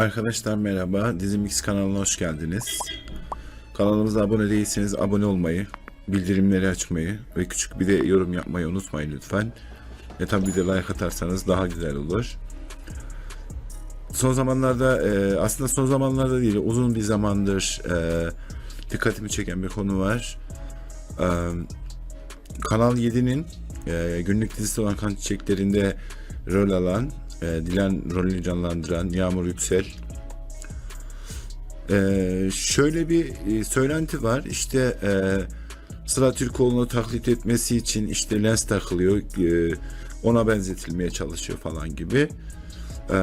Arkadaşlar merhaba. Dizimix kanalına hoş geldiniz. Kanalımıza abone değilseniz abone olmayı, bildirimleri açmayı ve küçük bir de yorum yapmayı unutmayın lütfen. Ve tabi bir de like atarsanız daha güzel olur. Son zamanlarda e, aslında son zamanlarda değil uzun bir zamandır e, dikkatimi çeken bir konu var. E, Kanal 7'nin e, günlük dizisi olan Kan Çiçeklerinde rol alan, e, Dilan rolünü canlandıran Yağmur Yüksel. E, şöyle bir e, söylenti var. İşte e, Sıra Türkoğlu'nu taklit etmesi için işte lens takılıyor. e, ona benzetilmeye çalışıyor falan gibi. E,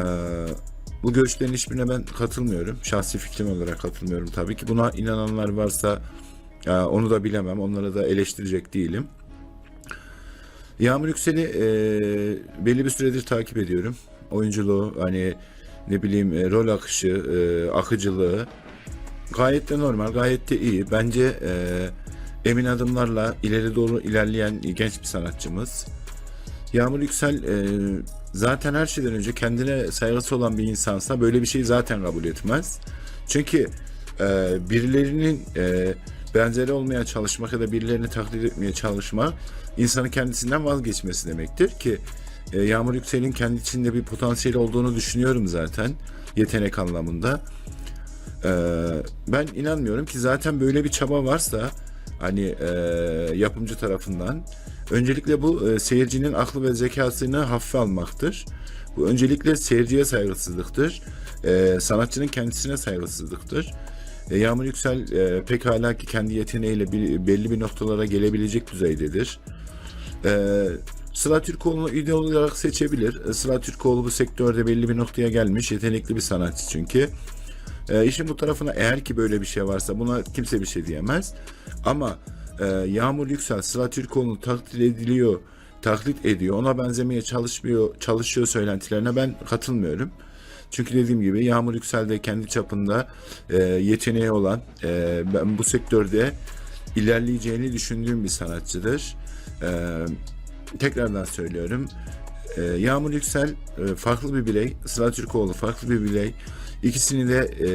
bu görüşlerin hiçbirine ben katılmıyorum. Şahsi fikrim olarak katılmıyorum tabii ki. Buna inananlar varsa e, onu da bilemem. Onlara da eleştirecek değilim. Yağmur Yüksel'i e, belli bir süredir takip ediyorum. Oyunculuğu hani ne bileyim e, rol akışı, e, akıcılığı gayet de normal, gayet de iyi. Bence e, emin adımlarla ileri doğru ilerleyen genç bir sanatçımız. Yağmur Yüksel e, zaten her şeyden önce kendine saygısı olan bir insansa böyle bir şeyi zaten kabul etmez. Çünkü e, birilerinin e, benzeri olmaya çalışmak ya da birilerini taklit etmeye çalışmak insanın kendisinden vazgeçmesi demektir ki e, Yağmur Yüksel'in kendi içinde bir potansiyeli olduğunu düşünüyorum zaten yetenek anlamında. E, ben inanmıyorum ki zaten böyle bir çaba varsa hani e, yapımcı tarafından öncelikle bu e, seyircinin aklı ve zekasını hafife almaktır. Bu öncelikle seyirciye saygısızlıktır. E, sanatçının kendisine saygısızlıktır. E, Yağmur Yüksel e, pekala ki kendi yeteneğiyle bir, belli bir noktalara gelebilecek düzeydedir. E, Sıla Türkoğlu'nu ideal olarak seçebilir. E, Sıla Türkoğlu bu sektörde belli bir noktaya gelmiş. Yetenekli bir sanatçı çünkü. E, işin bu tarafına eğer ki böyle bir şey varsa buna kimse bir şey diyemez. Ama e, Yağmur Yüksel Sıla Türkoğlu'nu taklit ediliyor, taklit ediyor. Ona benzemeye çalışmıyor, çalışıyor söylentilerine ben katılmıyorum. Çünkü dediğim gibi Yağmur Yüksel de kendi çapında e, yeteneği olan, e, ben bu sektörde ilerleyeceğini düşündüğüm bir sanatçıdır. E, tekrardan söylüyorum. E, Yağmur Yüksel e, farklı bir birey, Sıla Türkoğlu farklı bir birey. İkisini de e,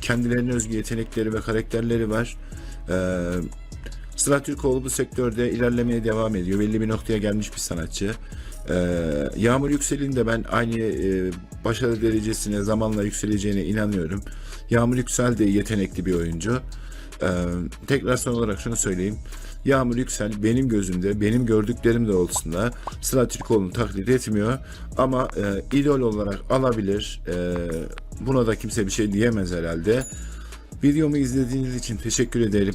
kendilerine özgü yetenekleri ve karakterleri var. E, Sıla Türkoğlu bu sektörde ilerlemeye devam ediyor. Belli bir noktaya gelmiş bir sanatçı. Ee, Yağmur Yüksel'in de ben aynı e, başarı derecesine zamanla yükseleceğine inanıyorum. Yağmur Yüksel de yetenekli bir oyuncu. Ee, tekrar son olarak şunu söyleyeyim. Yağmur Yüksel benim gözümde, benim gördüklerim de olsun da Sıla Türkoğlu'nu taklit etmiyor. Ama e, idol olarak alabilir. E, buna da kimse bir şey diyemez herhalde. Videomu izlediğiniz için teşekkür ederim.